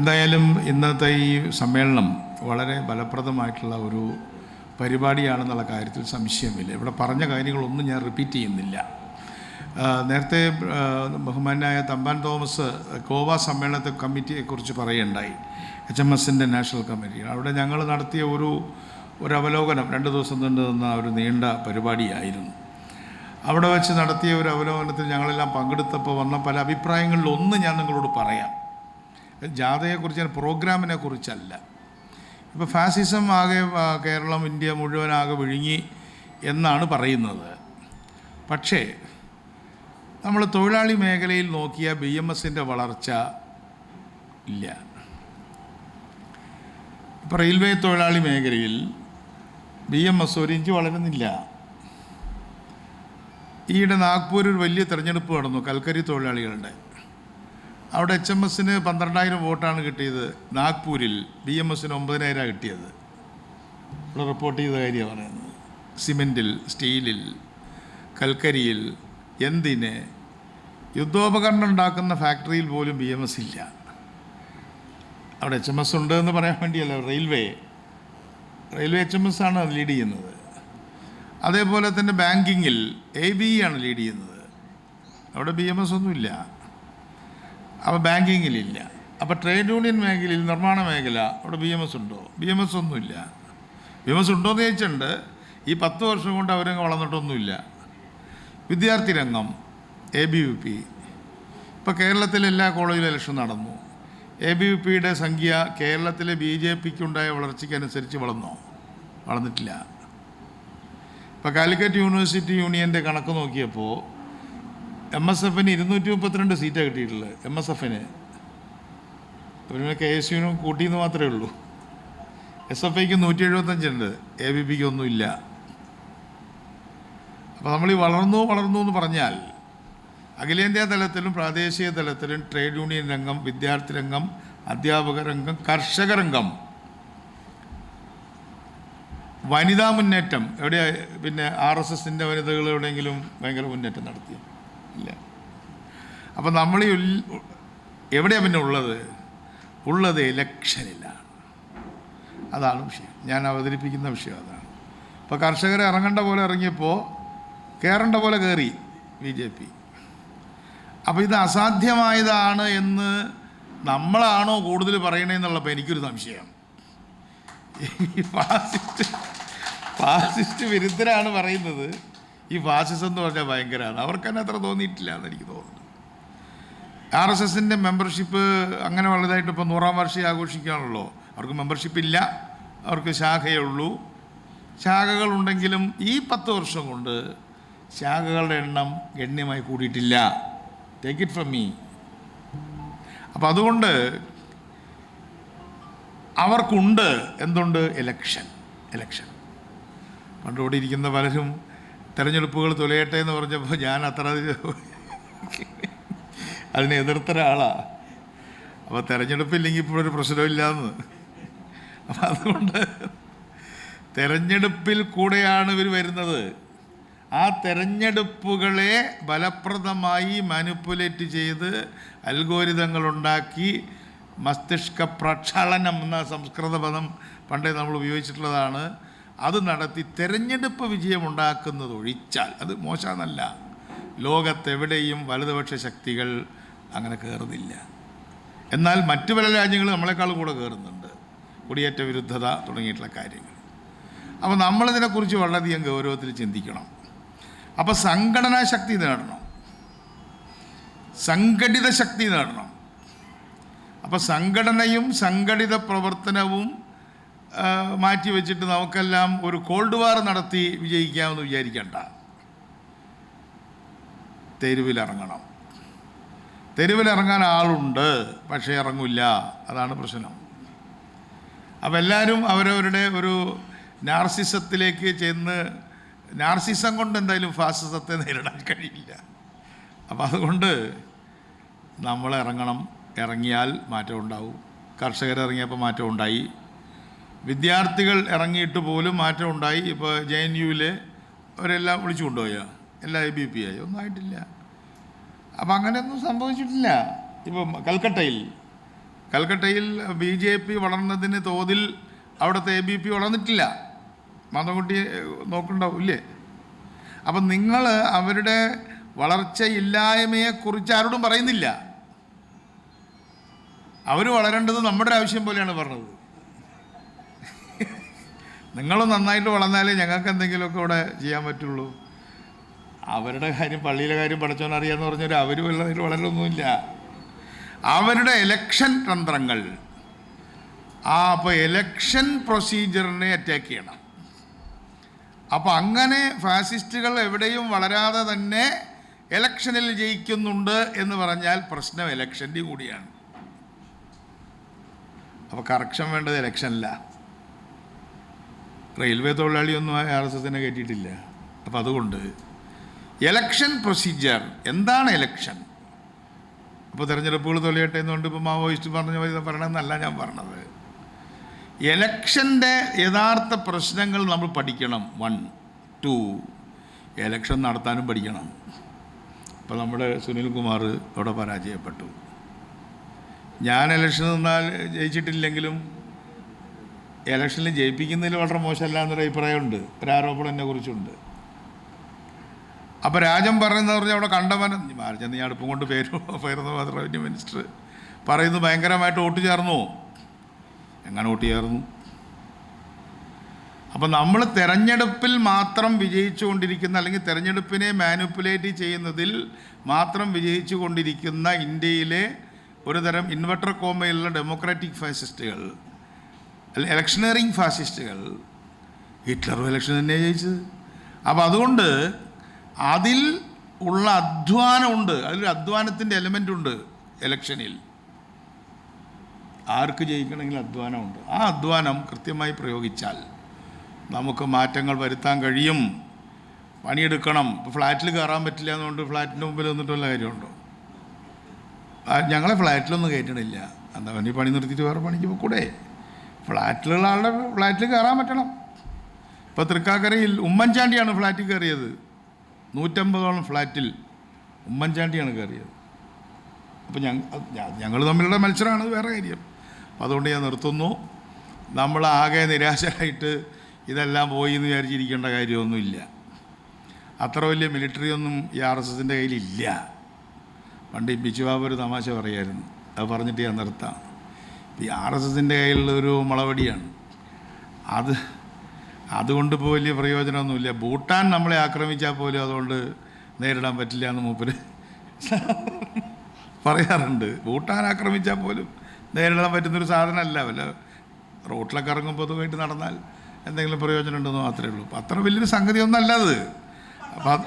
എന്തായാലും ഇന്നത്തെ ഈ സമ്മേളനം വളരെ ഫലപ്രദമായിട്ടുള്ള ഒരു പരിപാടിയാണെന്നുള്ള കാര്യത്തിൽ സംശയമില്ല. ഇവിടെ പറഞ്ഞ കാര്യങ്ങളൊന്നും ഞാൻ റിപ്പീറ്റ് ചെയ്യുന്നില്ല. നേരത്തെ ബഹുമാനായ തമ്പാൻ തോമസ് ഗോവ സമ്മേളനത്തെ കമ്മിറ്റിയെക്കുറിച്ച് പറയുണ്ടായി എച്ച് എം എസിന്റെ നാഷണൽ കമ്മിറ്റി. അവിടെ ഞങ്ങൾ നടത്തിയ ഒരു ഒരു അവലോകനം രണ്ട് ദിവസം നീണ്ടു നിന്ന ഒരു നീണ്ട പരിപാടിയായിരുന്നു. അവിടെ വെച്ച് നടത്തിയ ഒരു അവലോകനത്തിൽ ഞങ്ങളെല്ലാം പങ്കെടുത്തപ്പോൾ വന്ന പല അഭിപ്രായങ്ങളിലൊന്ന് ഞാൻ നിങ്ങളോട് പറയാം. ജാഥയെക്കുറിച്ച് പ്രോഗ്രാമിനെ കുറിച്ചല്ല ഇപ്പോൾ ഫാസിസം ആകെ കേരളം ഇന്ത്യ മുഴുവനാകെ വിഴുങ്ങി എന്നാണ് പറയുന്നത്. പക്ഷേ നമ്മൾ തൊഴിലാളി മേഖലയിൽ നോക്കിയ ബി എം എസിന്റെ വളർച്ച ഇല്ല. ഇപ്പോൾ റെയിൽവേ തൊഴിലാളി മേഖലയിൽ ബി എം എസ് ഒരു ഇഞ്ച് വളരുന്നില്ല. ഈയിടെ നാഗ്പൂരിൽ വലിയ തിരഞ്ഞെടുപ്പ് നടന്നു കൽക്കരി തൊഴിലാളികളുടെ. അവിടെ എച്ച് എം എസിന് പന്ത്രണ്ടായിരം വോട്ടാണ് കിട്ടിയത്. നാഗ്പൂരിൽ ബി എം എസിന് ഒമ്പതിനായിരമാണ് കിട്ടിയത്. ഇവിടെ റിപ്പോർട്ട് ചെയ്ത കാര്യമാണ് സിമെന്റിൽ സ്റ്റീലിൽ കൽക്കരിയിൽ എന്തിന്? യുദ്ധോപകരണം ഉണ്ടാക്കുന്ന ഫാക്ടറിയിൽ പോലും ബി എം എസ് ഇല്ല. അവിടെ എച്ച് എം എസ് ഉണ്ട് എന്ന് പറയാൻ വേണ്ടിയല്ല railway railway H M S ആണ് അത് ലീഡ് ചെയ്യുന്നത്. അതേപോലെ തന്നെ ബാങ്കിങ്ങിൽ എ ബി ആണ് ലീഡ് ചെയ്യുന്നത്. അവിടെ ബി എം എസ് ഒന്നുമില്ല. അപ്പോൾ ബാങ്കിങ്ങിലില്ല. അപ്പോൾ ട്രേഡ് യൂണിയൻ മേഖലയിൽ നിർമ്മാണ മേഖല അവിടെ ബി എം എസ് ഉണ്ടോ? ബി എം എസ് ഒന്നുമില്ല. ബി എം എസ് ഉണ്ടോ എന്ന് ചോദിച്ചിട്ടുണ്ട്. ഈ പത്ത് വർഷം കൊണ്ട് അവരങ്ങ് വളർന്നിട്ടൊന്നുമില്ല. വിദ്യാർത്ഥി രംഗം എ ബി വി പി ഇപ്പോൾ കേരളത്തിലെ എല്ലാ കോളേജിലും ഇലക്ഷൻ നടന്നു. എ ബി വി പിയുടെ സംഖ്യ കേരളത്തിലെ ബി ജെ പിക്കുണ്ടായ വളർച്ചയ്ക്കനുസരിച്ച് വളർന്നോ? വളർന്നിട്ടില്ല. ഇപ്പോൾ കാലിക്കറ്റ് യൂണിവേഴ്സിറ്റി യൂണിയന്റെ കണക്ക് നോക്കിയപ്പോൾ എം എസ് എഫിന് ഇരുന്നൂറ്റി മുപ്പത്തിരണ്ട് സീറ്റാണ് കിട്ടിയിട്ടുള്ളത് എം എസ് എഫിന് പിന്നെ കെ എസ് യുവിനും കൂട്ടിയെന്ന് മാത്രമേ ഉള്ളൂ. എസ് എഫ് ഐക്ക് നൂറ്റി എഴുപത്തഞ്ചുണ്ട് എ ബി പിക്ക് ഒന്നുമില്ല. അപ്പോൾ നമ്മൾ ഈ വളർന്നു വളർന്നു എന്ന് പറഞ്ഞാൽ അഖിലേന്ത്യാ തലത്തിലും പ്രാദേശിക തലത്തിലും ട്രേഡ് യൂണിയൻ രംഗം വിദ്യാർത്ഥി രംഗം അധ്യാപക രംഗം കർഷക രംഗം വനിതാ മുന്നേറ്റം. എവിടെ പിന്നെ ആർ എസ് എസിന്റെ വനിതകൾ എവിടെയെങ്കിലും ഭയങ്കര മുന്നേറ്റം നടത്തി ഇല്ല. അപ്പം നമ്മൾ എവിടെയാണ് പിന്നെ ഉള്ളത്? ഉള്ളത് ഇലക്ഷനിലാണ് അതാണ് വിഷയം. ഞാൻ അവതരിപ്പിക്കുന്ന വിഷയം അതാണ്. ഇപ്പോൾ കർഷകരെ ഇറങ്ങേണ്ട പോലെ ഇറങ്ങിയപ്പോൾ കയറേണ്ട പോലെ കയറി ബി ജെ പി. അപ്പോൾ ഇത് അസാധ്യമായതാണ് എന്ന് നമ്മളാണോ കൂടുതൽ പറയണതെന്നുള്ളപ്പോൾ എനിക്കൊരു സംശയം. ഫാസിസ്റ്റ് ഫാസിസ്റ്റ് വിരുദ്ധരാണ് പറയുന്നത്. ഈ ഫാസിസം എന്ന് പറഞ്ഞാൽ ഭയങ്കരമാണ് അവർക്ക് തന്നെ അത്ര തോന്നിയിട്ടില്ല എന്ന് എനിക്ക് തോന്നുന്നു. ആർ എസ് എസിന്റെ മെമ്പർഷിപ്പ് അങ്ങനെ വലുതായിട്ട് ഇപ്പോൾ നൂറാം വർഷം ആഘോഷിക്കുകയാണല്ലോ അവർക്ക് മെമ്പർഷിപ്പ് ഇല്ല. അവർക്ക് ശാഖയേ ഉള്ളൂ. ശാഖകളുണ്ടെങ്കിലും ഈ പത്ത് വർഷം കൊണ്ട് ശാഖകളുടെ എണ്ണം ഗണ്യമായി കൂടിയിട്ടില്ല. ടേക്ക് ഇറ്റ് ഫ്രം മീ അപ്പം അതുകൊണ്ട് അവർക്കുണ്ട്. എന്തുണ്ട്? എലക്ഷൻ എലക്ഷൻ പണ്ട് ഇരിക്കുന്ന പലരും തെരഞ്ഞെടുപ്പുകൾ തുലയട്ടെ എന്ന് പറഞ്ഞപ്പോൾ ഞാൻ അത്ര അതിനെ എതിർത്ത ഒരാളാണ് അപ്പോൾ തെരഞ്ഞെടുപ്പില്ലെങ്കിൽ ഇപ്പോഴൊരു പ്രശ്നമില്ലാന്ന് അപ്പം അതുകൊണ്ട് തെരഞ്ഞെടുപ്പിൽ കൂടെയാണ് ഇവർ വരുന്നത്. ആ തെരഞ്ഞെടുപ്പുകളെ ഫലപ്രദമായി മാനിപ്പുലേറ്റ് ചെയ്ത് അൽഗോരിതങ്ങൾ ഉണ്ടാക്കി മസ്തിഷ്ക പ്രക്ഷാളനം എന്ന സംസ്കൃത പദം പണ്ടേ നമ്മൾ ഉപയോഗിച്ചിട്ടുള്ളതാണ്. അത് നടത്തി തെരഞ്ഞെടുപ്പ് വിജയമുണ്ടാക്കുന്നത് ഒഴിച്ചാൽ അത് മോശമെന്നല്ല. ലോകത്തെവിടെയും വലതുപക്ഷ ശക്തികൾ അങ്ങനെ കയറുന്നില്ല എന്നാൽ മറ്റു പല രാജ്യങ്ങൾ നമ്മളെക്കാളും കൂടെ കയറുന്നുണ്ട് കുടിയേറ്റ വിരുദ്ധത തുടങ്ങിയിട്ടുള്ള കാര്യങ്ങൾ. അപ്പോൾ നമ്മളിതിനെക്കുറിച്ച് വളരെയധികം ഗൗരവത്തിൽ ചിന്തിക്കണം. അപ്പോൾ സംഘടനാ ശക്തി നേടണം. സംഘടിത ശക്തി നേടണം. അപ്പോൾ സംഘടനയും സംഘടിത പ്രവർത്തനവും മാറ്റി വെച്ചിട്ട് നമുക്കെല്ലാം ഒരു കോൾഡ് വാർ നടത്തി വിജയിക്കാമെന്ന് വിചാരിക്കണ്ട. തെരുവിലിറങ്ങണം. തെരുവിലിറങ്ങാൻ ആളുണ്ട് പക്ഷേ ഇറങ്ങില്ല. അതാണ് പ്രശ്നം. അപ്പം എല്ലാവരും അവരവരുടെ ഒരു നാർസിസത്തിലേക്ക് ചെന്ന് നാർസിസം കൊണ്ട് എന്തായാലും ഫാസിസത്തെ നേരിടാൻ കഴിയില്ല. അപ്പം അതുകൊണ്ട് നമ്മൾ ഇറങ്ങണം. ഇറങ്ങിയാൽ മാറ്റം ഉണ്ടാവും. കർഷകർ ഇറങ്ങിയപ്പോൾ മാറ്റം ഉണ്ടായി. വിദ്യാർത്ഥികൾ ഇറങ്ങിയിട്ട് പോലും മാറ്റം ഉണ്ടായി. ഇപ്പോൾ ജെ എൻ യുവിലെ അവരെല്ലാം വിളിച്ചു കൊണ്ടുപോയാ. എല്ലാം എ ബി പി ആയി. ഒന്നും ആയിട്ടില്ല. അപ്പം അങ്ങനെയൊന്നും സംഭവിച്ചിട്ടില്ല. ഇപ്പം കൽക്കട്ടയിൽ. കൽക്കട്ടയിൽ ബി ജെ പി വളർന്നതിന് തോതിൽ അവിടുത്തെ എ ബി പി വളർന്നിട്ടില്ല. മാധവൻകുട്ടി നോക്കണ്ടാവും ഇല്ലേ? അപ്പം നിങ്ങൾ അവരുടെ വളർച്ചയില്ലായ്മയെക്കുറിച്ച് ആരോടും പറയുന്നില്ല. അവർ വളരേണ്ടത് നമ്മുടെ ആവശ്യം പോലെയാണ് പറഞ്ഞത്. നിങ്ങൾ നന്നായിട്ട് വളർന്നാലേ ഞങ്ങൾക്ക് എന്തെങ്കിലുമൊക്കെ ഇവിടെ ചെയ്യാൻ പറ്റുള്ളൂ. അവരുടെ കാര്യം പള്ളിയിലെ കാര്യം പഠിച്ചോൻ അറിയാന്ന് പറഞ്ഞാൽ അവർ വല്ലതിൽ വളരൊന്നുമില്ല. അവരുടെ എലക്ഷൻ തന്ത്രങ്ങൾ. ആ അപ്പോൾ എലക്ഷൻ പ്രൊസീജിയറിനെ അറ്റാക്ക് ചെയ്യണം. അപ്പോൾ അങ്ങനെ ഫാസിസ്റ്റുകൾ എവിടെയും വളരാതെ തന്നെ എലക്ഷനിൽ ജയിക്കുന്നുണ്ട് എന്ന് പറഞ്ഞാൽ പ്രശ്നം എലക്ഷന്റെ കൂടിയാണ്. അപ്പോൾ കറക്ഷൻ വേണ്ടത് എലക്ഷനില്ല റെയിൽവേ തൊഴിലാളിയൊന്നും ആ ആർ എസ് എസിനെ കയറ്റിയിട്ടില്ല അപ്പം അതുകൊണ്ട് എലക്ഷൻ പ്രൊസീജിയർ എന്താണ് എലക്ഷൻ അപ്പോൾ തെരഞ്ഞെടുപ്പുകൾ തൊലയട്ടെ എന്നുകൊണ്ട് ഇപ്പോൾ മാവോയിസ്റ്റ് പറഞ്ഞ പോലെ പറയണമെന്നല്ല ഞാൻ പറഞ്ഞത്. എലക്ഷന്റെ യഥാർത്ഥ പ്രശ്നങ്ങൾ നമ്മൾ പഠിക്കണം. വൺ ടു എലക്ഷൻ നടത്താനും പഠിക്കണം. ഇപ്പോൾ നമ്മുടെ സുനിൽ കുമാർ അവിടെ പരാജയപ്പെട്ടു. ഞാൻ ഇലക്ഷൻ നിന്നാൽ ജയിച്ചിട്ടില്ലെങ്കിലും ഇലക്ഷനിൽ ജയിപ്പിക്കുന്നതിൽ വളരെ മോശമല്ല എന്നൊരു അഭിപ്രായമുണ്ട്. ഒരു ആരോപണം എന്നെ കുറിച്ചുണ്ട്. അപ്പോൾ രാജൻ പറയുന്നത് പറഞ്ഞാൽ അവിടെ കണ്ടവനം രാജൻ നീ അടുപ്പം കൊണ്ട് പേര് പേരുന്ന മാത്രം റവന്യൂ മിനിസ്റ്റർ പറയുന്നത് ഭയങ്കരമായിട്ട് വോട്ട് ചേർന്നു. എങ്ങനെ വോട്ട് ചേർന്നു? അപ്പം നമ്മൾ തിരഞ്ഞെടുപ്പിൽ മാത്രം വിജയിച്ചു കൊണ്ടിരിക്കുന്ന അല്ലെങ്കിൽ തിരഞ്ഞെടുപ്പിനെ മാനിപ്പുലേറ്റ് ചെയ്യുന്നതിൽ മാത്രം വിജയിച്ചു കൊണ്ടിരിക്കുന്ന ഇന്ത്യയിലെ ഒരു തരം ഇൻവെർട്ടർ കോമയിലുള്ള ഡെമോക്രാറ്റിക് ഫാസിസ്റ്റുകൾ അല്ല ഇലക്ഷനറിങ് ഫാസിസ്റ്റുകൾ ഹിറ്റ്ലറും ഇലക്ഷൻ തന്നെ ജയിച്ചത്. അപ്പോൾ അതുകൊണ്ട് അതിൽ ഉള്ള അധ്വാനമുണ്ട് അതിലൊരു അധ്വാനത്തിന്റെ എലമെന്റ് ഉണ്ട് ഇലക്ഷനിൽ ആർക്ക് ജയിക്കണമെങ്കിൽ അധ്വാനമുണ്ട്. ആ അധ്വാനം കൃത്യമായി പ്രയോഗിച്ചാൽ നമുക്ക് മാറ്റങ്ങൾ വരുത്താൻ കഴിയും. പണിയെടുക്കണം. ഇപ്പോൾ ഫ്ലാറ്റിൽ കയറാൻ പറ്റില്ല എന്നുകൊണ്ട് ഫ്ലാറ്റിന്റെ മുമ്പിൽ വന്നിട്ട് വല്ല കാര്യമുണ്ടോ? ഞങ്ങളെ ഫ്ലാറ്റിലൊന്നും കയറ്റണില്ല. എന്താ പണി പണി നിർത്തിയിട്ട് വേറെ പണിക്ക് പോയിക്കൂടെ? ഫ്ലാറ്റിലുള്ള ആളുടെ ഫ്ലാറ്റിൽ കയറാൻ പറ്റണം. ഇപ്പോൾ തൃക്കാക്കരയിൽ ഉമ്മൻചാണ്ടിയാണ് ഫ്ലാറ്റിൽ കയറിയത്. നൂറ്റമ്പതോളം ഫ്ലാറ്റിൽ ഉമ്മൻചാണ്ടിയാണ് കയറിയത്. അപ്പോൾ ഞങ്ങൾ തമ്മിലുള്ള മത്സരമാണ് വേറെ കാര്യം. അപ്പോൾ അതുകൊണ്ട് ഞാൻ നിർത്തുന്നു. നമ്മൾ ആകെ നിരാശരായിട്ട് ഇതെല്ലാം പോയി എന്ന് വിചാരിച്ചിരിക്കേണ്ട കാര്യമൊന്നുമില്ല. അത്ര വലിയ മിലിറ്ററി ഒന്നും ഈ ആർ എസ് എസിന്റെ കയ്യിലില്ല. പണ്ട് ഈ ബാബു ഒരു തമാശ പറയായിരുന്നു. അത് പറഞ്ഞിട്ട് ഞാൻ നിർത്താം. ഈ ആർ എസ് എസിന്റെ കയ്യിലുള്ള ഒരു മുളവടിയാണ്. അത് അതുകൊണ്ട് ഇപ്പോൾ വലിയ പ്രയോജനമൊന്നുമില്ല. ഭൂട്ടാൻ നമ്മളെ ആക്രമിച്ചാൽ പോലും അതുകൊണ്ട് നേരിടാൻ പറ്റില്ല എന്ന് മൂപ്പര് പറയാറുണ്ട്. ഭൂട്ടാൻ ആക്രമിച്ചാൽ പോലും നേരിടാൻ പറ്റുന്നൊരു സാധനമല്ല. വല്ല റോട്ടിലൊക്കെ ഇറങ്ങുമ്പോൾ അതുമായിട്ട് നടന്നാൽ എന്തെങ്കിലും പ്രയോജനം ഉണ്ടെന്ന് മാത്രമേ ഉള്ളൂ. അപ്പം അത്ര വലിയൊരു സംഗതി ഒന്നല്ല അത്. അപ്പം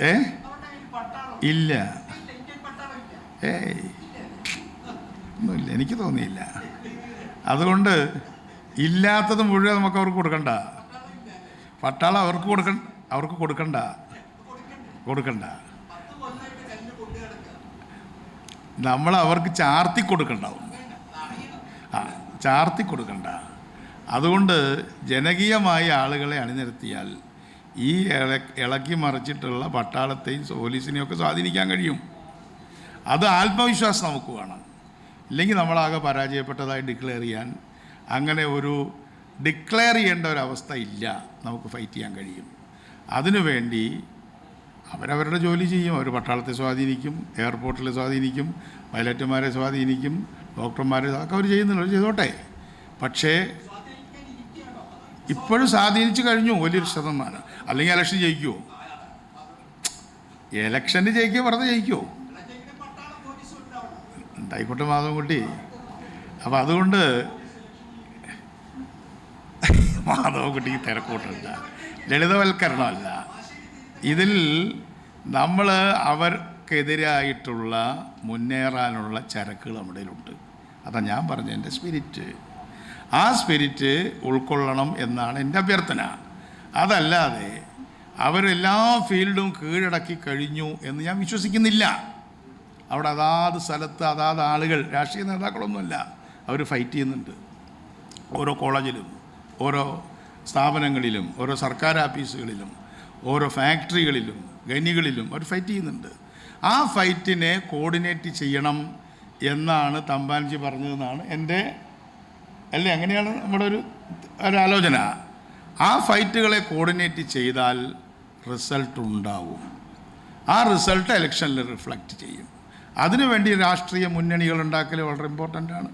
ഏ? ഇല്ല. ഏയ്. ഒന്നുമില്ല. എനിക്ക് തോന്നിയില്ല. അതുകൊണ്ട് ഇല്ലാത്തത് മുഴുവൻ നമുക്ക് അവർക്ക് കൊടുക്കണ്ട. പട്ടാളം അവർക്ക് കൊടുക്ക അവർക്ക് കൊടുക്കണ്ട. കൊടുക്കണ്ട. നമ്മൾ അവർക്ക് ചാർത്തി കൊടുക്കണ്ടാവും. ആ ചാർത്തി കൊടുക്കണ്ട. അതുകൊണ്ട് ജനകീയമായ ആളുകളെ അണിനിരത്തിയാൽ ഈ ഇള ഇളക്കി മറിച്ചിട്ടുള്ള പട്ടാളത്തെയും പോലീസിനെയും ഒക്കെ സ്വാധീനിക്കാൻ കഴിയും. അത് ആത്മവിശ്വാസം നമുക്ക് വേണം. ഇല്ലെങ്കിൽ നമ്മളാകെ പരാജയപ്പെട്ടതായി ഡിക്ലെയർ ചെയ്യാൻ അങ്ങനെ ഒരു ഡിക്ലെയർ ചെയ്യേണ്ട ഒരവസ്ഥ ഇല്ല. നമുക്ക് ഫൈറ്റ് ചെയ്യാൻ കഴിയും. അതിനുവേണ്ടി അവരവരുടെ ജോലി ചെയ്യും. അവർ പട്ടാളത്തെ സ്വാധീനിക്കും എയർപോർട്ടിൽ സ്വാധീനിക്കും പൈലറ്റുമാരെ സ്വാധീനിക്കും ഡോക്ടർമാരെ അതൊക്കെ അവർ ചെയ്യുന്നില്ല അവർ ചെയ്തോട്ടെ. പക്ഷേ ഇപ്പോഴും സ്വാധീനിച്ചു കഴിഞ്ഞു വലിയൊരു ശതമാനം. അല്ലെങ്കിൽ ഇലക്ഷൻ ജയിക്കുമോ ഇലക്ഷന് ജയിക്കുക വെറുതെ ജയിക്കുമോ ഉണ്ടായിക്കോട്ടെ മാധവൻകുട്ടി അപ്പം അതുകൊണ്ട് മാധവൻകുട്ടി തിരക്കൂട്ടല്ല ലളിതവൽക്കരണമല്ല ഇതിൽ നമ്മൾ അവർക്കെതിരായിട്ടുള്ള മുന്നേറാനുള്ള ചരക്കുകൾ നമ്മുടെ ഉണ്ട് അതാണ് ഞാൻ പറഞ്ഞ എന്റെ സ്പിരിറ്റ്. ആ സ്പിരിറ്റ് ഉൾക്കൊള്ളണം എന്നാണ് എന്റെ അഭ്യർത്ഥന. അതല്ലാതെ അവരെല്ലാ ഫീൽഡും കീഴടക്കി കഴിഞ്ഞു എന്ന് ഞാൻ വിശ്വസിക്കുന്നില്ല. അവിടെ അതാത് സ്ഥലത്ത് അതാത് ആളുകൾ രാഷ്ട്രീയ നേതാക്കളൊന്നുമല്ല. അവർ ഫൈറ്റ് ചെയ്യുന്നുണ്ട്. ഓരോ കോളേജിലും ഓരോ സ്ഥാപനങ്ങളിലും ഓരോ സർക്കാർ ഓഫീസുകളിലും ഓരോ ഫാക്ടറികളിലും ഖനികളിലും അവർ ഫൈറ്റ് ചെയ്യുന്നുണ്ട്. ആ ഫൈറ്റിനെ കോർഡിനേറ്റ് ചെയ്യണം എന്നാണ് തമ്പാൻജി പറഞ്ഞതെന്നാണ് എന്റെ അല്ലേ? അങ്ങനെയാണ് നമ്മുടെ ഒരു ഒരാലോചന ആ ഫൈറ്റുകളെ കോർഡിനേറ്റ് ചെയ്താൽ റിസൾട്ട് ഉണ്ടാവും. ആ റിസൾട്ട് ഇലക്ഷനിൽ റിഫ്ലക്റ്റ് ചെയ്യും. അതിനുവേണ്ടി രാഷ്ട്രീയ മുന്നണികൾ ഉണ്ടാക്കൽ വളരെ ഇമ്പോർട്ടന്റ് ആണ്.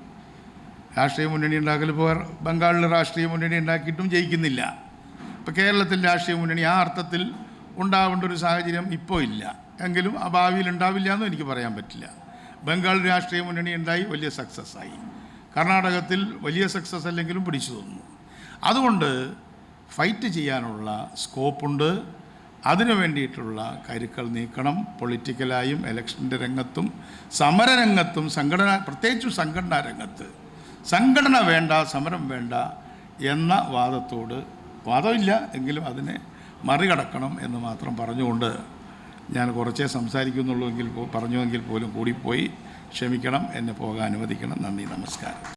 രാഷ്ട്രീയ മുന്നണി ഉണ്ടാക്കൽ ഇപ്പോൾ ബംഗാളിൽ രാഷ്ട്രീയ മുന്നണി ഉണ്ടാക്കിയിട്ടും ജയിക്കുന്നില്ല. ഇപ്പോൾ കേരളത്തിൽ രാഷ്ട്രീയ മുന്നണി ആ അർത്ഥത്തിൽ ഉണ്ടാവേണ്ട ഒരു സാഹചര്യം ഇപ്പോൾ ഇല്ല. എങ്കിലും ആ ഭാവിയിൽ ഉണ്ടാവില്ല എന്നും എനിക്ക് പറയാൻ പറ്റില്ല. ബംഗാൾ രാഷ്ട്രീയ മുന്നണി ഉണ്ടായി വലിയ സക്സസ് ആയി. കർണാടകത്തിൽ വലിയ സക്സസ് അല്ലെങ്കിലും പിടിച്ചു തന്നു അതുകൊണ്ട് ഫൈറ്റ് ചെയ്യാനുള്ള സ്കോപ്പുണ്ട് അതിനു വേണ്ടിയിട്ടുള്ള കരുക്കൾ നീക്കണം. പൊളിറ്റിക്കലായും ഇലക്ഷന്റെ രംഗത്തും സമരരംഗത്തും സംഘടന പ്രത്യേകിച്ചും സംഘടനാ രംഗത്ത്. സംഘടന വേണ്ട സമരം വേണ്ട എന്ന വാദത്തോട് വാദമില്ല. എങ്കിലും അതിനെ മറികടക്കണം എന്ന് മാത്രം പറഞ്ഞുകൊണ്ട് ഞാൻ കുറച്ചേ സംസാരിക്കുന്നുള്ളൂ എങ്കിൽ പറഞ്ഞുവെങ്കിൽ പോലും കൂടിപ്പോയി ക്ഷമിക്കണം. എന്നെ പോകാൻ അനുവദിക്കണം. നന്ദി നമസ്കാരം.